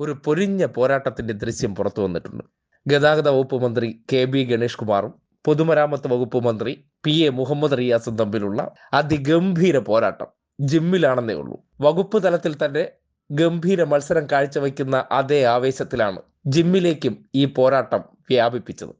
ഒരു പൊരിഞ്ഞ പോരാട്ടത്തിന്റെ ദൃശ്യം പുറത്തു വന്നിട്ടുണ്ട്. ഗതാഗത വകുപ്പ് മന്ത്രി കെ ബി ഗണേഷ് കുമാറും പൊതുമരാമത്ത് വകുപ്പ് മന്ത്രി പി എ മുഹമ്മദ് റിയാസും തമ്മിലുള്ള അതിഗംഭീര പോരാട്ടം ജിമ്മിലാണെന്നേ ഉള്ളൂ. വകുപ്പ് തലത്തിൽ തന്നെ ഗംഭീര മത്സരം കാഴ്ചവെക്കുന്ന അതേ ആവേശത്തിലാണ് ജിമ്മിലേക്കും ഈ പോരാട്ടം വ്യാപിപ്പിച്ചത്.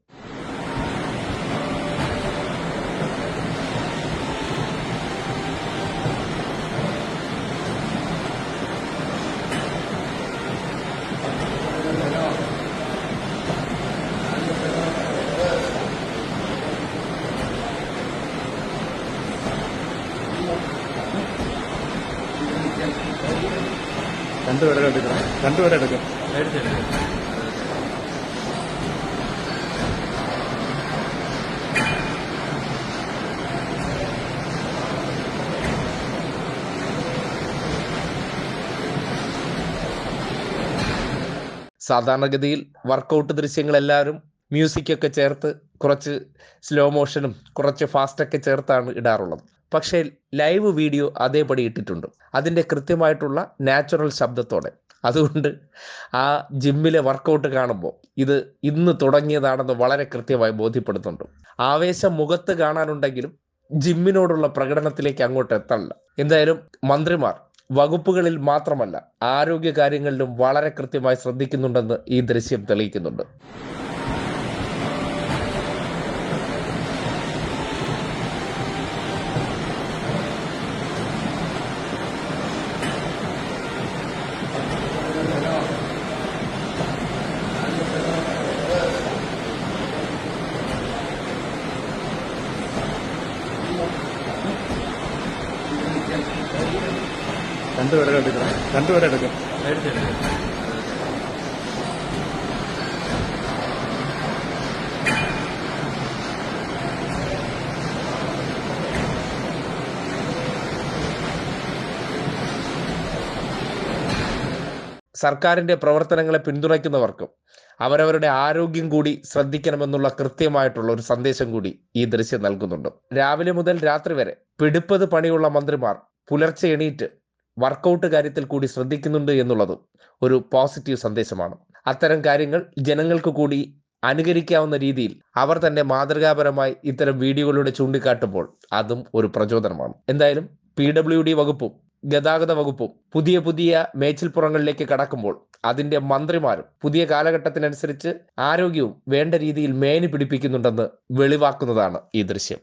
രണ്ടുപേരെ എടുക്കണം രണ്ടുപേരെ എടുക്കും. സാധാരണഗതിയിൽ വർക്കൗട്ട് ദൃശ്യങ്ങൾ എല്ലാവരും മ്യൂസിക്കൊക്കെ ചേർത്ത് കുറച്ച് സ്ലോ മോഷനും കുറച്ച് ഫാസ്റ്റൊക്കെ ചേർത്താണ് ഇടാറുള്ളത്. പക്ഷേ ലൈവ് വീഡിയോ അതേപടി ഇട്ടിട്ടുണ്ട്. അതിന്റെ കൃത്യമായിട്ടുള്ള നാച്ചുറൽ ശബ്ദത്തോടെ. അതുകൊണ്ട് ആ ജിമ്മിലെ വർക്കൗട്ട് കാണുമ്പോൾ ഇത് ഇന്ന് തുടങ്ങിയതാണെന്ന് വളരെ കൃത്യമായി ബോധ്യപ്പെടുത്തുന്നുണ്ട്. ആവേശം മുഖത്ത് കാണാനുണ്ടെങ്കിലും ജിമ്മിനോടുള്ള പ്രകടനത്തിലേക്ക് അങ്ങോട്ട് എത്തണില്ല. എന്തായാലും മന്ത്രിമാർ വകുപ്പുകളിൽ മാത്രമല്ല ആരോഗ്യ കാര്യങ്ങളിലും വളരെ കൃത്യമായി ശ്രദ്ധിക്കുന്നുണ്ടെന്ന് ഈ ദൃശ്യം തെളിയിക്കുന്നുണ്ട്. രണ്ടുപേരെ എടുക്കണം രണ്ടുപേരെ എടുക്കും. സർക്കാരിന്റെ പ്രവർത്തനങ്ങളെ പിന്തുണയ്ക്കുന്നവർക്കും അവരവരുടെ ആരോഗ്യം കൂടി ശ്രദ്ധിക്കണമെന്നുള്ള കൃത്യമായിട്ടുള്ള ഒരു സന്ദേശം കൂടി ഈ ദൃശ്യം നൽകുന്നുണ്ട്. രാവിലെ മുതൽ രാത്രി വരെ പിടിപ്പത് പണിയുള്ള മന്ത്രിമാർ പുലർച്ചെ എണീറ്റ് വർക്കൗട്ട് കാര്യത്തിൽ കൂടി ശ്രദ്ധിക്കുന്നുണ്ട് എന്നുള്ളതും ഒരു പോസിറ്റീവ് സന്ദേശമാണ്. അത്തരം കാര്യങ്ങൾ ജനങ്ങൾക്ക് കൂടി അനുകരിക്കാവുന്ന രീതിയിൽ അവർ തന്നെ മാതൃകാപരമായി ഇത്തരം വീഡിയോകളിലൂടെ ചൂണ്ടിക്കാട്ടുമ്പോൾ അതും ഒരു പ്രചോദനമാണ്. എന്തായാലും പി ഡബ്ല്യു ഡി വകുപ്പും ഗതാഗത വകുപ്പും പുതിയ പുതിയ മേച്ചിൽപ്പുറങ്ങളിലേക്ക് കടക്കുമ്പോൾ അതിന്റെ മന്ത്രിമാരും പുതിയ കാലഘട്ടത്തിനനുസരിച്ച് ആരോഗ്യവും വേണ്ട രീതിയിൽ മേനി പിടിപ്പിക്കുന്നുണ്ടെന്ന് വെളിവാക്കുന്നതാണ് ഈ ദൃശ്യം.